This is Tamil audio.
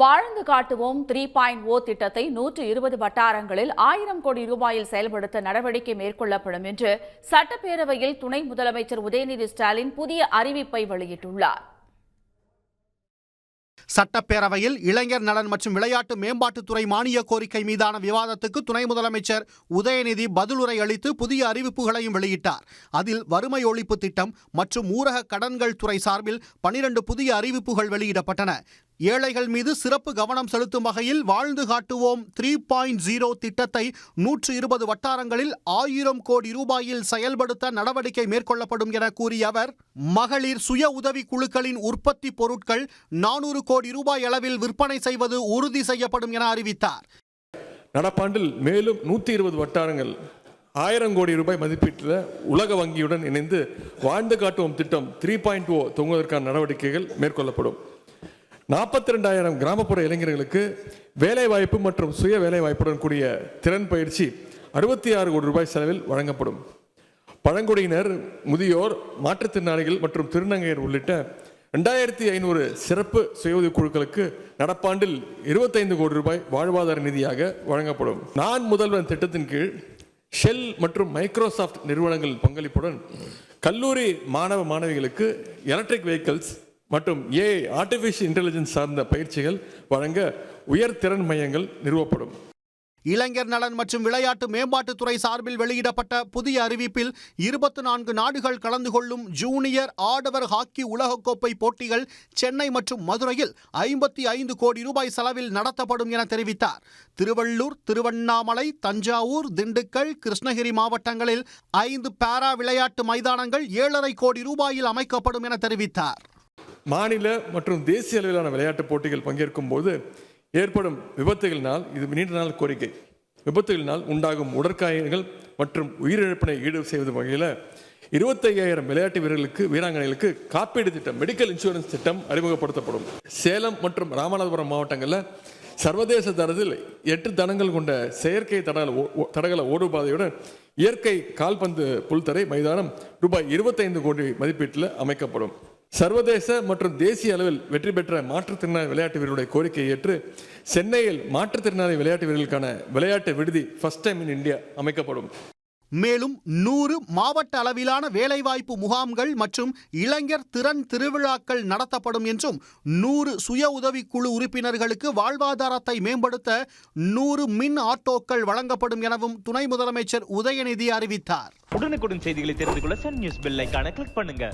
வாழ்ந்து காட்டுவோம் த்ரீ பாயிண்ட் ஓ திட்டத்தை நூற்று இருபது வட்டாரங்களில் ஆயிரம் கோடி ரூபாயில் செயல்படுத்த நடவடிக்கை மேற்கொள்ளப்படும் என்று சட்டப்பேரவையில் துணை முதலமைச்சர் உதயநிதி ஸ்டாலின் புதிய அறிவிப்பை வெளியிட்டுள்ளார். சட்டப்பேரவையில் இளைஞர் நலன் மற்றும் விளையாட்டு மேம்பாட்டுத்துறை மானிய கோரிக்கை மீதான விவாதத்துக்கு துணை முதலமைச்சர் உதயநிதி பதிலுரை அளித்து புதிய அறிவிப்புகளையும் வெளியிட்டார். அதில் வறுமை ஒழிப்பு திட்டம் மற்றும் ஊரக கடன்கள் துறை சார்பில் பனிரண்டு புதிய அறிவிப்புகள் வெளியிடப்பட்டன. ஏழைகள் மீது சிறப்பு கவனம் செலுத்தும் வகையில் வாழ்ந்து காட்டுவோம் த்ரீ பாயிண்ட் ஜீரோ திட்டத்தை நூற்று இருபது வட்டாரங்களில் ஆயிரம் கோடி ரூபாயில் செயல்படுத்த நடவடிக்கை மேற்கொள்ளப்படும் என கூறிய அவர் மகளிர் சுய உதவி குழுக்களின் உற்பத்தி பொருட்கள் நானூறு கோடி ரூபாய் அளவில் விற்பனை செய்வது உறுதி செய்யப்படும் என அறிவித்தார். நடப்பாண்டில் மேலும் நூற்றி இருபது வட்டாரங்கள் ஆயிரம் கோடி ரூபாய் மதிப்பீட்டில் உலக வங்கியுடன் இணைந்து வாழ்ந்து காட்டுவோம் திட்டம் த்ரீ பாயிண்ட் ஓ தொங்குவதற்கான நடவடிக்கைகள் மேற்கொள்ளப்படும். நாற்பத்தி ரெண்டாயிரம் கிராமப்புற இளைஞர்களுக்கு வேலைவாய்ப்பு மற்றும் சுய வேலைவாய்ப்புடன் கூடிய திறன் பயிற்சி அறுபத்தி ஆறு கோடி ரூபாய் செலவில் வழங்கப்படும். பழங்குடியினர் முதியோர் மாற்றுத்திறனாளிகள் மற்றும் திருநங்கையர் உள்ளிட்ட ரெண்டாயிரத்தி ஐநூறு சிறப்பு சுய உதவி குழுக்களுக்கு நடப்பாண்டில் இருபத்தைந்து கோடி ரூபாய் வாழ்வாதார நிதியாக வழங்கப்படும். நான் முதல்வன் திட்டத்தின் கீழ் ஷெல் மற்றும் மைக்ரோசாஃப்ட் நிறுவனங்கள் பங்களிப்புடன் கல்லூரி மாணவ மாணவிகளுக்கு எலக்ட்ரிக் வெஹிக்கிள்ஸ் மற்றும் ஏ ஆர்டிஃபிஷியல் இன்டெலிஜென்ஸ் சார்ந்த பயிற்சிகள் வழங்க உயர் திறன் மையங்கள் நிறுவப்படும். இளைஞர் நலன் மற்றும் விளையாட்டு மேம்பாட்டுத்துறை சார்பில் வெளியிடப்பட்ட புதிய அறிவிப்பில் இருபத்தி நான்கு நாடுகள் கலந்து கொள்ளும் ஜூனியர் ஆடவர் ஹாக்கி உலகக்கோப்பை போட்டிகள் சென்னை மற்றும் மதுரையில் ஐம்பத்தி ஐந்து கோடி ரூபாய் செலவில் நடத்தப்படும் என தெரிவித்தார். திருவள்ளூர் திருவண்ணாமலை தஞ்சாவூர் திண்டுக்கல் கிருஷ்ணகிரி மாவட்டங்களில் ஐந்து பாரா விளையாட்டு மைதானங்கள் ஏழரை கோடி ரூபாயில் அமைக்கப்படும் என தெரிவித்தார். மாநில மற்றும் தேசிய அளவிலான விளையாட்டுப் போட்டிகள் பங்கேற்கும் போது ஏற்படும் விபத்துகளினால் இது நீண்ட நாள் கோரிக்கை. விபத்துகளினால் உண்டாகும் உடற்காயங்கள் மற்றும் உயிரிழப்பினை ஈடு செய்வது வகையில் இருபத்தையாயிரம் விளையாட்டு வீரர்களுக்கு வீராங்கனைகளுக்கு காப்பீடு திட்டம் மெடிக்கல் இன்சூரன்ஸ் திட்டம் அறிமுகப்படுத்தப்படும். சேலம் மற்றும் ராமநாதபுரம் மாவட்டங்களில் சர்வதேச தரத்தில் எட்டு தடங்கள் கொண்ட செயற்கை தடகள ஓ- தடகள ஓடுபாதையுடன் இயற்கை கால்பந்து புல்தரை மைதானம் ரூபாய் இருபத்தைந்து கோடி மதிப்பீட்டில் அமைக்கப்படும். சர்வதேச மற்றும் தேசிய அளவில் வெற்றி பெற்ற மாற்றுத்திறனாளி விளையாட்டு வீரர்களுடைய கோரிக்கையை ஏற்று சென்னையில் மாற்றுத்திறனாளி விளையாட்டு வீரர்களுக்கான விளையாட்டு விடுதி ஃபர்ஸ்ட் டைம் இன் இந்தியா அமைக்கப்படும். மேலும் நூறு மாவட்ட அளவிலான வேலைவாய்ப்பு முகாம்கள் மற்றும் இளைஞர் திறன் திருவிழாக்கள் நடத்தப்படும் என்றும் நூறு சுய உதவிக்குழு உறுப்பினர்களுக்கு வாழ்வாதாரத்தை மேம்படுத்த நூறு மின் ஆட்டோக்கள் வழங்கப்படும் எனவும் துணை முதலமைச்சர் உதயநிதி அறிவித்தார். உடனுக்குடன் செய்திகளை தெரிந்து கொள்ள சன் நியூஸ் பெல் ஐகானை கிளிக் பண்ணுங்க.